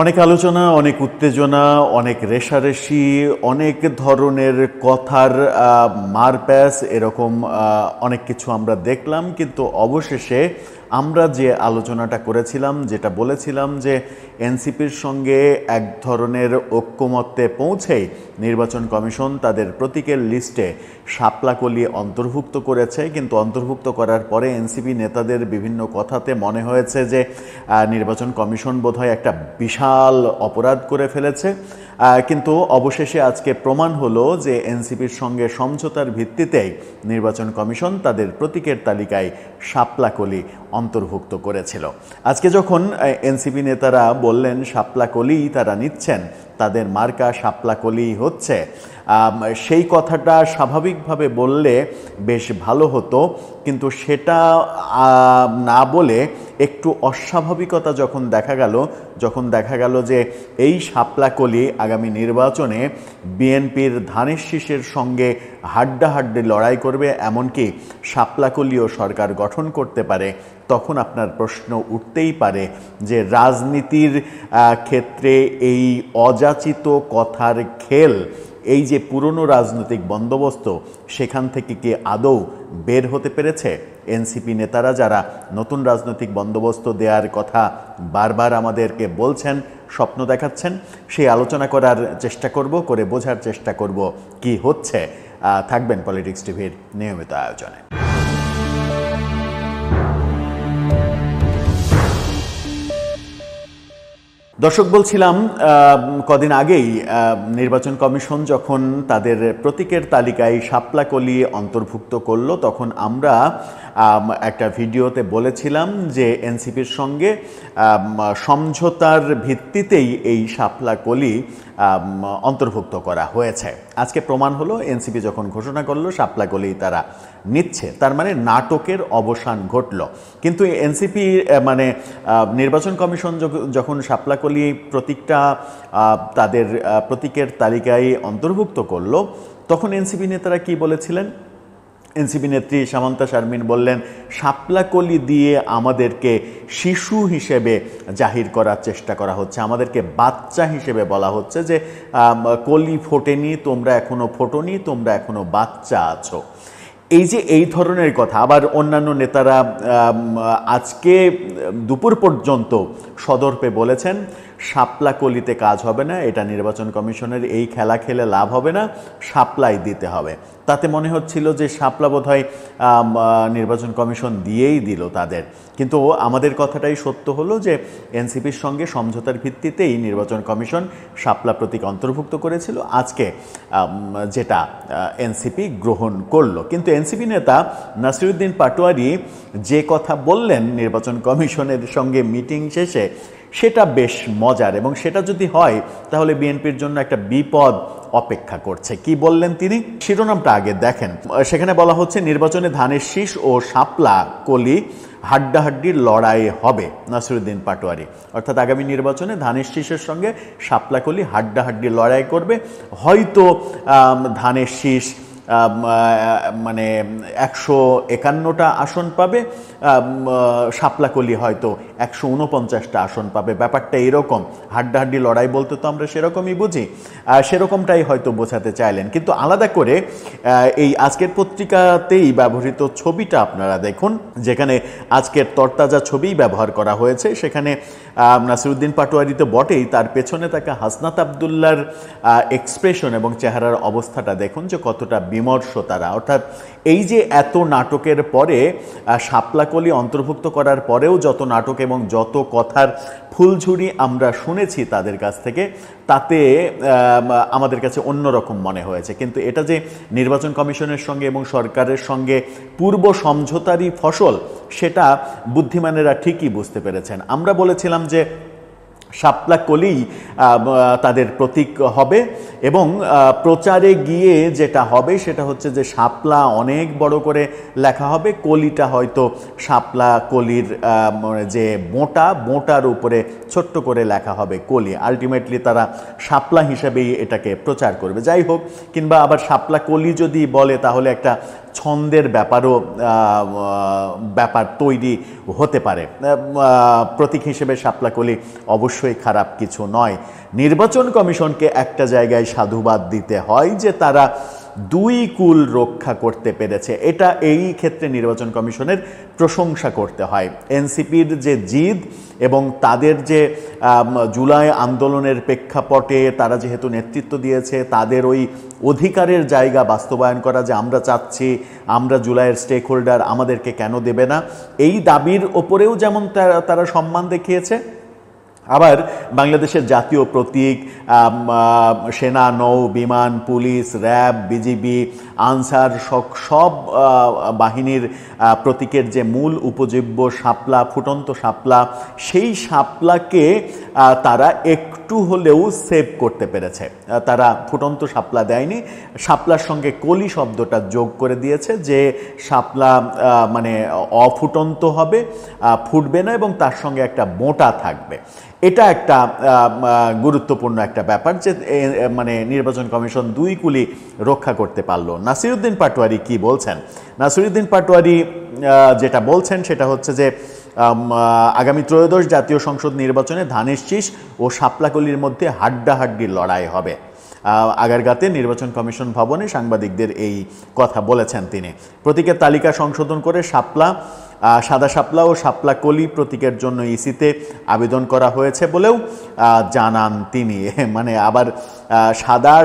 অনেক আলোচনা, অনেক উত্তেজনা, অনেক রেশারেশি, অনেক ধরনের কথার মারপ্যাস এরকম অনেক কিছু আমরা দেখলাম। কিন্তু অবশেষে আমরা যে আলোচনাটা করেছিলাম, যেটা বলেছিলাম যে এনসিপির সঙ্গে এক ধরনের ঐক্যমত্যে পৌঁছেই নির্বাচন কমিশন তাদের প্রতীকের লিস্টে শাপলাকলি অন্তর্ভুক্ত করেছে। কিন্তু অন্তর্ভুক্ত করার পরে এনসিপি নেতাদের বিভিন্ন কথাতে মনে হয়েছে যে নির্বাচন কমিশন বোধহয় একটা বিশাল অপরাধ করে ফেলেছে। কিন্তু অবশেষে আজকে প্রমাণ হলো যে এনসিপির সঙ্গে সমঝোতার ভিত্তিতেই নির্বাচন কমিশন তাদের প্রতীকের তালিকায় শাপলাকলি অন্তর্ভুক্ত করেছিল। আজকে যখন এনসিপি নেতারা বললেন শাপলাকলি তারা নিচ্ছেন, তাদের মার্কা শাপলাকলি হচ্ছে সেই কথাটা স্বাভাবিকভাবে বললে বেশ ভালো হতো, কিন্তু সেটা না বলে একটু অস্বাভাবিকতা যখন দেখা গেল, যখন দেখা গেল যে এই শাপলাকলি আগামী নির্বাচনে বিএনপির ধানের শীষের সঙ্গে হাড্ডাহাড্ডি লড়াই করবে এমনকি শাপলাকলিও সরকার গঠন করতে পারে, তখন আপনার প্রশ্ন উঠতেই পারে যে রাজনীতির ক্ষেত্রে এই অযাচিত কথার খেল এই যে পুরনো রাজনৈতিক বন্দোবস্ত, সেখান থেকে কি আদৌ বের হতে পেরেছে? এনসিপি নেতারা যারা নতুন রাজনৈতিক বন্দোবস্ত দেওয়ার কথা বারবার আমাদেরকে বলছেন, স্বপ্ন দেখাচ্ছেন, সেই আলোচনা করার চেষ্টা করব, করে বোঝার চেষ্টা করব কি হচ্ছে। থাকবেন পলিটিক্স টিভির নিয়মিত আয়োজনে। দর্শক বলছিলাম কদিন আগেই নির্বাচন কমিশন যখন তাদের প্রতীকের তালিকায় শাপলাকলি অন্তর্ভুক্ত করল তখন আমরা একটা ভিডিওতে বলেছিলাম যে এনসিপির সঙ্গে সমঝোতার ভিত্তিতেই এই শাপলাকলি আম, অন্তর্ভুক্ত করা হয়েছে। আজকে প্রমাণ হলো, এনসিপি যখন ঘোষণা করল শাপলাকলি তারা নিচ্ছে। তার মানে নাটকের অবসান ঘটল। কিন্তু এনসিপি মানে নির্বাচন কমিশন যখ- যখন সাপলাকলি প্রতীকটা তাদের প্রতীকের তালিকায় অন্তর্ভুক্ত করল, তখন এনসিপি নেতারা কি বলেছিলেন? এনসিপি নেত্রী সামন্তা শারমিন বললেন, শাপলাকলি দিয়ে আমাদেরকে শিশু হিসেবে জাহির করার চেষ্টা করা হচ্ছে। আমাদেরকে বাচ্চা হিসেবে বলা হচ্ছে যে কলি ফোটেনি, তোমরা এখনও ফোটনি, তোমরা এখনও বাচ্চা আছো। এই যে এই ধরনের কথা, আবার অন্যান্য নেতারা আজকে দুপুর পর্যন্ত সদর্পে বলেছেন শাপলা কলিতে কাজ হবে না, এটা নির্বাচন কমিশনের এই খেলা খেলে লাভ হবে না শাপলাই দিতে হবে। তাতে মনে হচ্ছিল যে শাপলা বোধহয় নির্বাচন কমিশন দিয়েই দিল তাদের। কিন্তু আমাদের কথাটাই সত্য হলো যে এনসিপির সঙ্গে সমঝোতার ভিত্তিতেই নির্বাচন কমিশন শাপলা প্রতীক অন্তর্ভুক্ত করেছিল। আজকে যেটা এনসিপি গ্রহণ করল। কিন্তু এনসিপি নেতা নাসিরুদ্দিন পাটোয়ারি যে কথা বললেন নির্বাচন কমিশনের সঙ্গে মিটিং শেষে সেটা বেশ মজার এবং সেটা যদি হয়, তাহলে বিএনপির জন্য একটা বিপদ অপেক্ষা করছে। কি বললেন তিনি? শিরোনামটা আগে দেখেন। সেখানে বলা হচ্ছে, নির্বাচনে ধানের শীষ ও শাপলা কলি হাড্ডাহাড্ডির লড়াই হবে নাসিরুদ্দিন পাটোয়ারি। অর্থাৎ আগামী নির্বাচনে ধানের শীষের সঙ্গে শাপলাকলি হাড্ডাহাড্ডি লড়াই করবে। হয়তো ধানের শীষ মানে একশো একান্নটা আসন পাবে শাপলাকলি হয়তো একশো উনপঞ্চাশটা আসন পাবে। ব্যাপারটা এরকম, হাড্ডাহাড্ডি লড়াই বলতে তো আমরা সেরকমই বুঝি সেরকমটাই হয়তো বোঝাতে চাইলেন। কিন্তু আলাদা করে এই আজকের পত্রিকাতেই ব্যবহৃত ছবিটা আপনারা দেখুন, যেখানে আজকের তরতাজা ছবিই ব্যবহার করা হয়েছে। সেখানে নাসিরুদ্দিন পাটোয়ারি তো বটেই, তার পেছনে থাকা হাসনাত আবদুল্লার এক্সপ্রেশন এবং চেহারার অবস্থাটা দেখুন যে কতটা বিমর্ষ তারা অর্থাৎ এই যে এত নাটকের পরে শাপলাকলি অন্তর্ভুক্ত করার পরেও যত নাটক এবং যত কথার ফুলঝুরি আমরা শুনেছি তাদের কাছ থেকে, তাতে আমাদের কাছে অন্যরকম মনে হয়েছে। কিন্তু এটা যে নির্বাচন কমিশনের সঙ্গে এবং সরকারের সঙ্গে পূর্ব সমঝোতারই ফসল, সেটা বুদ্ধিমানেরা ঠিকই বুঝতে পেরেছেন। আমরা বলেছিলাম যে শাপলা কলি তাদের প্রতীক হবে এবং প্রচারে গিয়ে যেটা হবে সেটা হচ্ছে যে শাপলা অনেক বড় করে লেখা হবে। কলিটা হয়তো শাপলা কলির মানে যে মোটা, মোটার উপরে ছোট্ট করে লেখা হবে কলি। আলটিমেটলি তারা শাপলা হিসেবেই এটাকে প্রচার করবে। যাই হোক, কিংবা আবার শাপলা কলি যদি বলে তাহলে একটা ছন্দের ব্যাপারও ব্যাপার তৈরি হতে পারে। প্রতীক হিসেবে শাপলা কলি অবশ্যই অবশ্যই খারাপ কিছু নয়। নির্বাচন কমিশনকে একটা জায়গায় সাধুবাদ দিতে হয় যে তারা দুই কুল রক্ষা করতে পেরেছে। এটা এই ক্ষেত্রে নির্বাচন কমিশনের প্রশংসা করতে হয়। এনসিপির যে জিদ এবং তাদের যে জুলাই আন্দোলনের প্রেক্ষাপটে তারা যেহেতু নেতৃত্ব দিয়েছে, তাদের ওই অধিকারের জায়গা বাস্তবায়ন করা যে আমরা চাচ্ছি, আমরা জুলাইয়ের স্টেক হোল্ডার আমাদেরকে কেন দেবে না, এই দাবির ওপরেও যেমন তারা সম্মান দেখিয়েছে আবার বাংলাদেশের জাতীয় প্রতীক সেনা নৌ বিমান পুলিশ র্যাব বিজিবি আনসার সব- সব বাহিনীর প্রতীকের যে মূল উপজীব্য শাপলা ফুটন্ত শাপলা সেই শাপলাকে আহ, তারা একটু হলেও সেভ করতে পেরেছে। তারা ফুটন্ত শাপলা দেয়নি। শাপলার সঙ্গে কলি শব্দটা যোগ করে দিয়েছে যে শাপলা মানে অফুটন্ত হবে ফুটবে না এবং তার সঙ্গে একটা মোটা থাকবে। এটা একটা গুরুত্বপূর্ণ একটা ব্যাপার যে মানে নির্বাচন কমিশন দুই কুলি রক্ষা করতে পারল নাসিরুদ্দিন পাটোয়ারি কি বলছেন? নাসিরুদ্দিন পাটোয়ারি যেটা বলছেন সেটা হচ্ছে যে আগামী ত্রয়োদশ জাতীয় সংসদ নির্বাচনে ধানের শীষ ও শাপলাকলির মধ্যে হাড্ডাহাড্ডি লড়াই হবে। আগারগাতে নির্বাচন কমিশন ভবনে সাংবাদিকদের এই কথা বলেছেন তিনি। প্রতীকের তালিকা সংশোধন করে আহ, সাদা শাপলা ও শাপলা কলি প্রতীকের জন্য ইসিতে আবেদন করা হয়েছে বলেও জানান তিনি। মানে আবার সাদা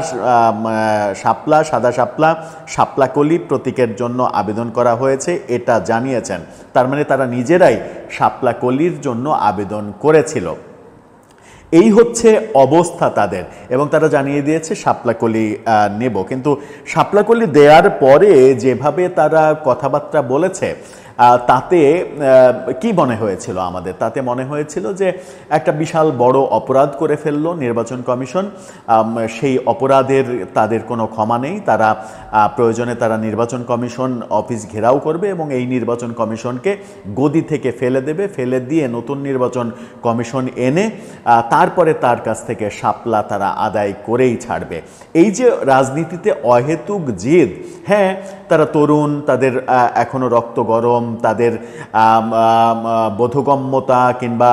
শাপলা সাদা শাপলা শাপলা কলি প্রতীকের জন্য আবেদন করা হয়েছে এটা জানিয়েছেন। তার মানে তারা নিজেরাই শাপলা কলির জন্য আবেদন করেছিল। এই হচ্ছে অবস্থা তাদের এবং তারা জানিয়ে দিয়েছে শাপলাকলি আহ, নেব। কিন্তু শাপলাকলি দেওয়ার পরে যেভাবে তারা কথাবার্তা বলেছে তাতে কি মনে হয়েছিল আমাদের? তাতে মনে হয়েছিল যে একটা বিশাল বড় অপরাধ করে ফেলল নির্বাচন কমিশন। সেই অপরাধের তাদের কোনো ক্ষমা নেই। তারা প্রয়োজনে তারা নির্বাচন কমিশন অফিস ঘেরাও করবে এবং এই নির্বাচন কমিশনকে গদি থেকে ফেলে দেবে, ফেলে দিয়ে নতুন নির্বাচন কমিশন এনে তারপরে তার কাছ থেকে শাপলা তারা আদায় করেই ছাড়বে। এই যে রাজনীতিতে অহেতুক জিদ হ্যাঁ তারা তরুণ তাদের এখনও এখনও রক্ত গরম তাদের বোধগম্যতা কিংবা